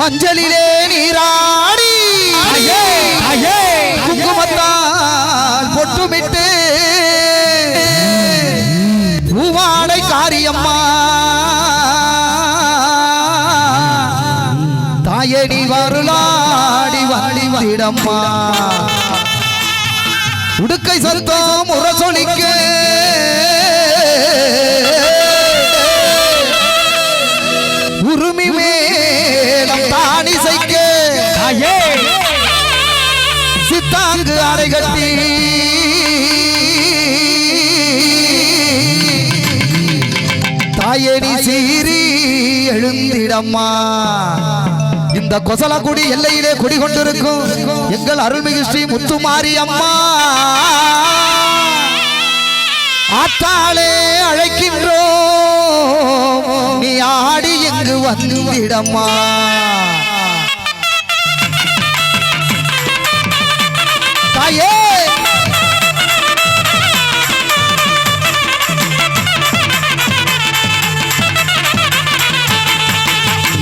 மஞ்சளிலே நீராடி. குங்குமத்தால் பொட்டுமிட்டு. பூவாடை காரியம்மா. தாயடி வருளாடி வாடி வந்திடம்மா. உடுக்கை சத்தம் முரசொலிக்க. அம்மா. இந்த கொசலக்குடி எல்லையிலே குடிகொண்டிருக்கும் எங்கள் அருள்மிகு ஸ்ரீ முத்துமாரி அம்மா. ஆத்தாளே அழைக்கின்றோம். நீ ஆடி எங்கு வந்துவிடம்மா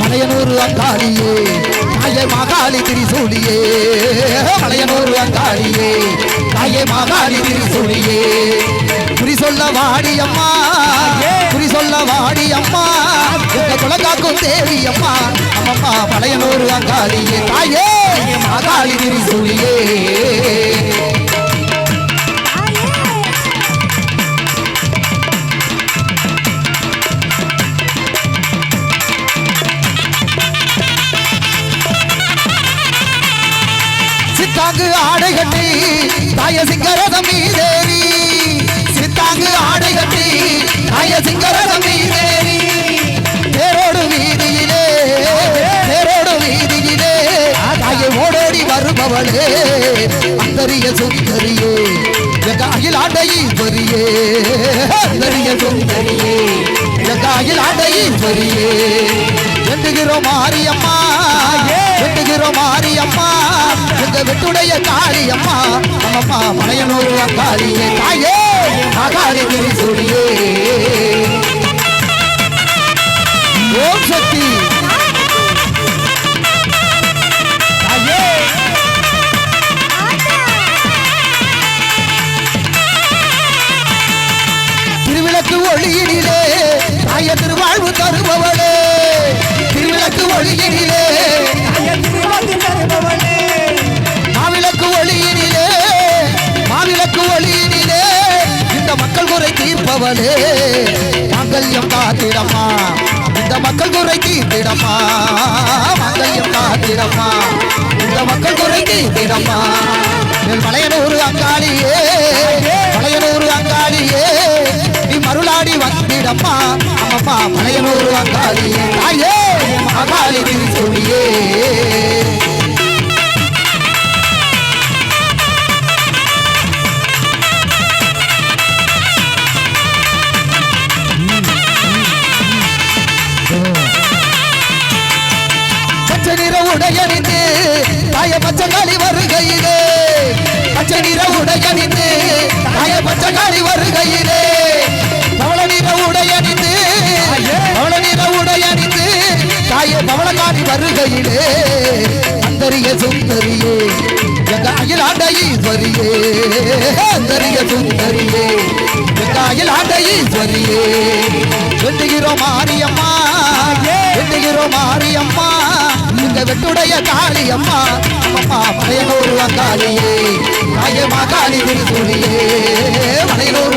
மலையனூர் அங்காளியே தாயே மாகாளி திரிசூலியே. மலையனூர் அங்காளியே தாயே மாகாளி திரிசூலியே. குறி சொல்ல வாடி அம்மா. குறி சொல்ல வாடி அம்மா. எங்க குலகாக்கும் தேவி அம்மா. அம்மம்மா மலையனூர் அங்காளியே தாயே மாகாளி திரிசூலியே. சித்தாங்கு ஆடை கட்டி தாய சிங்கரதம் தேவி சித்தாங்கு ஆடை கட்டி தாய சிங்கரதம் தேவி தேரோடு வீதியிலே தேரோடு வீதியிலே தாய ஓடோடி வருபவளே அந்தரிய சுந்தரியே எங்க அகில் ஆண்டையில் அந்தரிய சுந்தரியே எங்க அகில் எண்டுகிறோம் மாரியம்மா வெட்டுகிறோம் மாரியம்மா எங்க வெட்டுடைய காளியம்மா அம்மம்மா மலையனூர் அங்காளியே தாயே அகாளி திரிசூலியே ஓம் சக்தி. தாயே. திருவிளக்கு ஒளியினிலே தாய திருவாழ்வு தருபவர் தீர்ப்பவளே மாங்கல்யம் காத்திடமா. இந்த மக்கள் குறை தீர்த்திடமா. மாங்கல்யம் பாத்திரமா இந்த மக்கள் குறை தீர்த்திடமா. மலையனூர் தாய பச்சைக்காளி வருகையிலே. பச்சை நிற உடையணிந்து தாய பச்சைக்காளி வருகையிலே. பவள நிற உடையணிந்து பவள நிற உடையணிந்து தாய பவளக்காளி வருகையிலே. அந்தரிய சுந்தரியே எங்க அகிலாண்ட ஈஸ்வரியே அந்தரிய சுந்தரியே எங்க அகிலாண்ட ஈஸ்வரியே வெட்டுகிறோம் மாரியம்மா வெட்டுகிறோம் மாரியம்மா. இந்த வெட்டுடைய காளியம்மா அம்மம்மா மலையனூர் அங்காளியே தாயமா காளி விரிசூரியே மலையனூர்